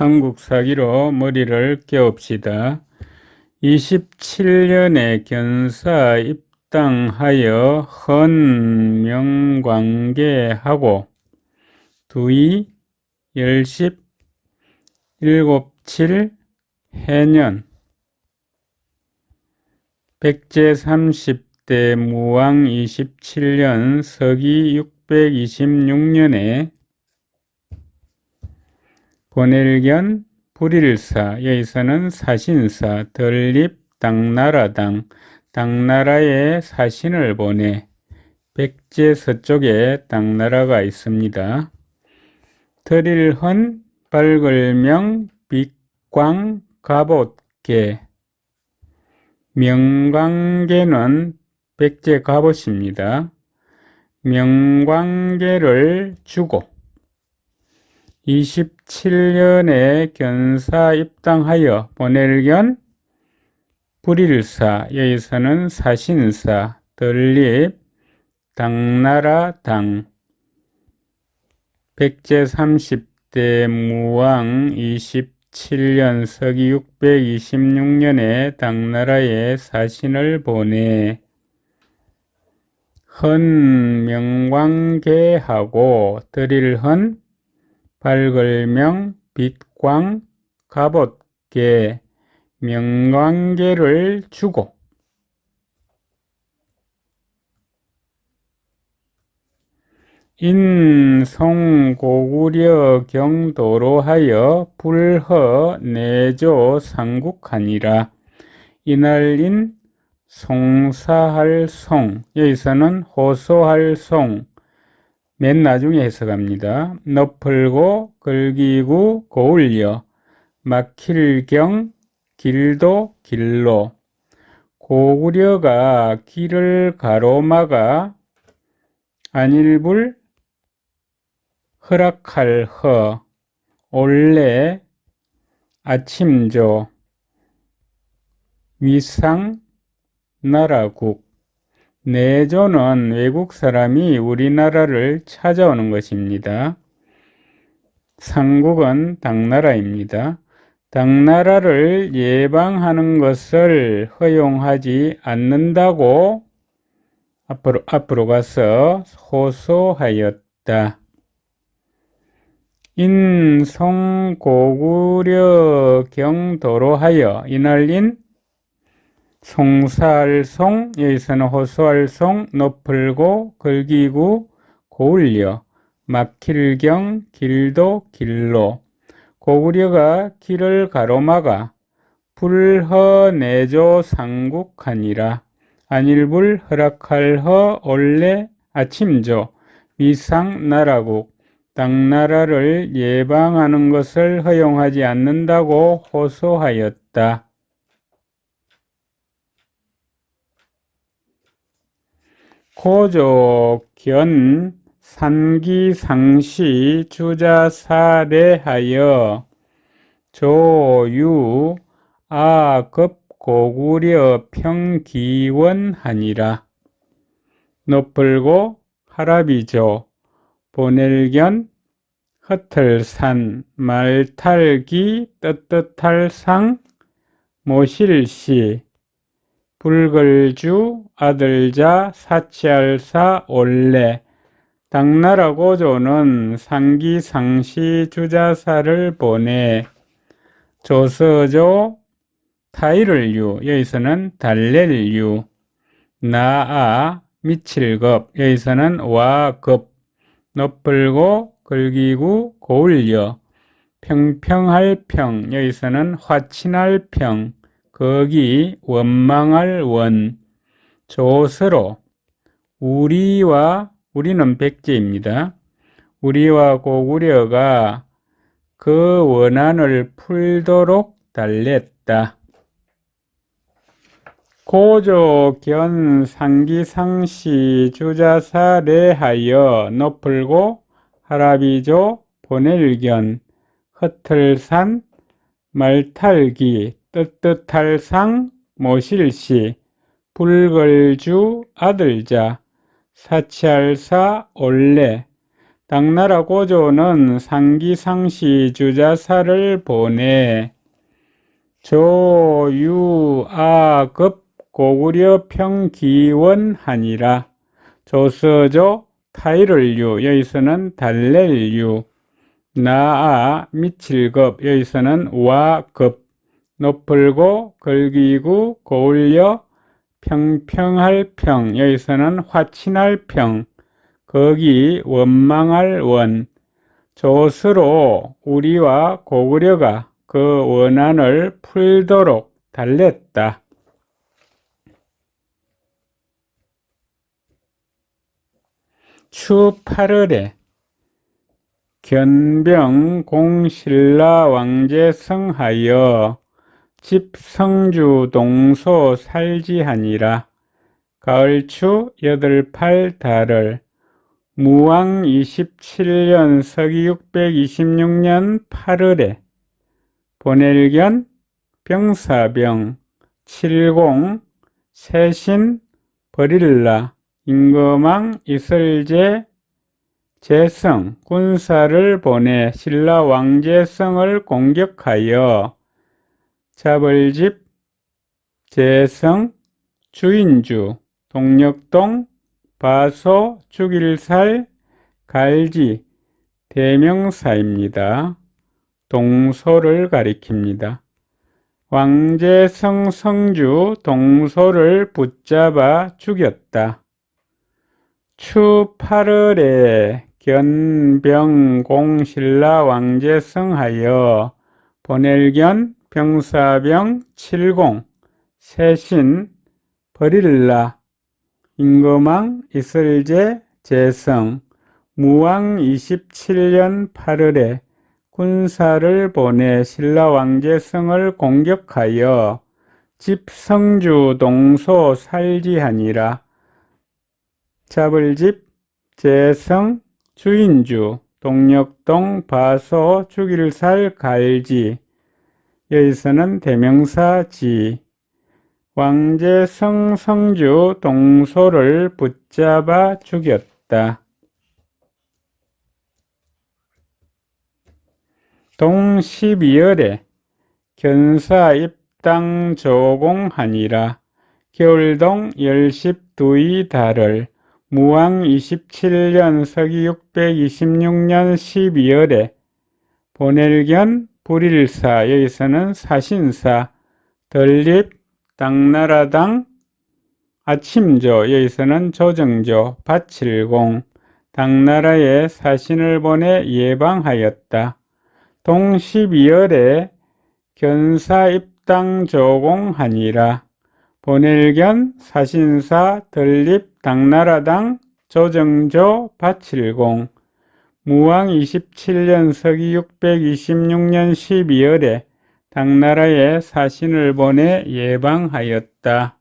삼국사기로 머리를 깨웁시다. 27년에 견사 입당하여 헌명관계하고 두이 열십 일곱칠 해년 백제 30대 무왕 27년 서기 626년에 권일견 불일사 여기서는 사신사 덜립 당나라당 당나라에 사신을 보내 백제 서쪽에 당나라가 있습니다. 덜일헌 발글명 빛광 갑옷계 명광계는 백제 갑옷입니다. 명광계를 주고 27년에 견사 입당하여 보낼견 불일사 여기서는 사신사 덜립 당나라 당. 백제 30대 무왕 27년 서기 626년에 당나라에 사신을 보내. 헌명광계하고 드릴헌 발글명 빛광 갑옷계 명광계를 주고. 인송고구려 경도로 하여 불허 내조 상국하니라. 이날인 송사할 송 여기서는 호소할 송 맨 나중에 해석합니다. 너풀고 걸기구 고울려. 막힐경 길도 길로. 고구려가 길을 가로막아 안일불 허락할 허. 올래 아침조. 위상 나라국 내조는 외국 사람이 우리나라를 찾아오는 것입니다. 상국은 당나라입니다. 당나라를 예방하는 것을 허용하지 않는다고 앞으로, 앞으로 가서 호소하였다. 인송고구려 경도로 하여 이날인 송살송 여기서는 호소할송 높을고 걸기구 고울려 막힐경 길도 길로. 고구려가 길을 가로막아 불허내조 상국하니라. 안일불 허락할허 올래 아침조 위상나라국. 당나라를 예방하는 것을 허용하지 않는다고 호소하였다. 고조견 산기상시 주자사례하여 조유 아급고구려 평기원하니라. 높을고 하라비조 보낼견 흩틀산 말탈기 떳떳할상 모실시 불글주 아들자 사치알사 올레 당나라 고 조는 상기상시 주자사를 보내. 조서조 타이를유 여기서는 달렐유. 나아 미칠급 여기서는 와급 높을고 걸기구 고울려. 평평할 평 여기서는 화친할 평 거기 원망할 원, 조서로 우리와 우리는 백제입니다. 우리와 고구려가 그 원한을 풀도록 달랬다. 고조 견 상기상시 주자사례하여 높을고 하라비조 보낼견 흩틀산 말탈기 떳떳할상 모실시 불걸주 아들자 사치할사 올레 당나라 고조는 상기상시 주자사를 보내. 조유아급 고구려 평기원하니라. 조서조 타이를유 여기서는 달랠유. 나아 미칠급 여기서는 와급 높을고 걸기구 고울려 평평할 평. 여기서는 화친할 평. 거기 원망할 원. 조스로 우리와 고구려가 그 원한을 풀도록 달랬다. 추 8월에 견병 공신라 왕제 성하여 집 성주 동소 살지하니라. 가을추 여덟 팔 달을 무왕 27년 서기 626년 8월에 보낼견 병사병 70 세신 버릴라 임금왕 이설제 재성 군사를 보내 신라 왕제성을 공격하여 자벌집 재성 주인주 동력동 바소 죽일살 갈지 대명사입니다. 동소를 가리킵니다. 왕제성 성주 동소를 붙잡아 죽였다. 추 8월에 견병공신라 왕제성하여 보낼견 병사병 70 세신 버릴라 임금왕 이슬제 재성 무왕 27년 8월에 군사를 보내 신라 왕제성을 공격하여 집성주 동소 살지하니라. 잡을집 재성 주인주 동력동 바소 죽일살 갈지 여기서는 대명사 지 왕제성 성주 동소를 붙잡아 죽였다. 동 12월에 견사 입당 조공하니라 겨울동 열십두이 달을 무왕 27년 서기 626년 12월에 보낼견 불일사 여기서는 사신사 덜립 당나라당 아침조 여기서는 조정조 바칠공 당나라에 사신을 보내 예방하였다. 동 12월에 견사 입당 조공하니라 보낼견 사신사 덜립 당나라당 조정조 바칠공 무왕 27년 서기 626년 12월에 당나라에 사신을 보내 예방하였다.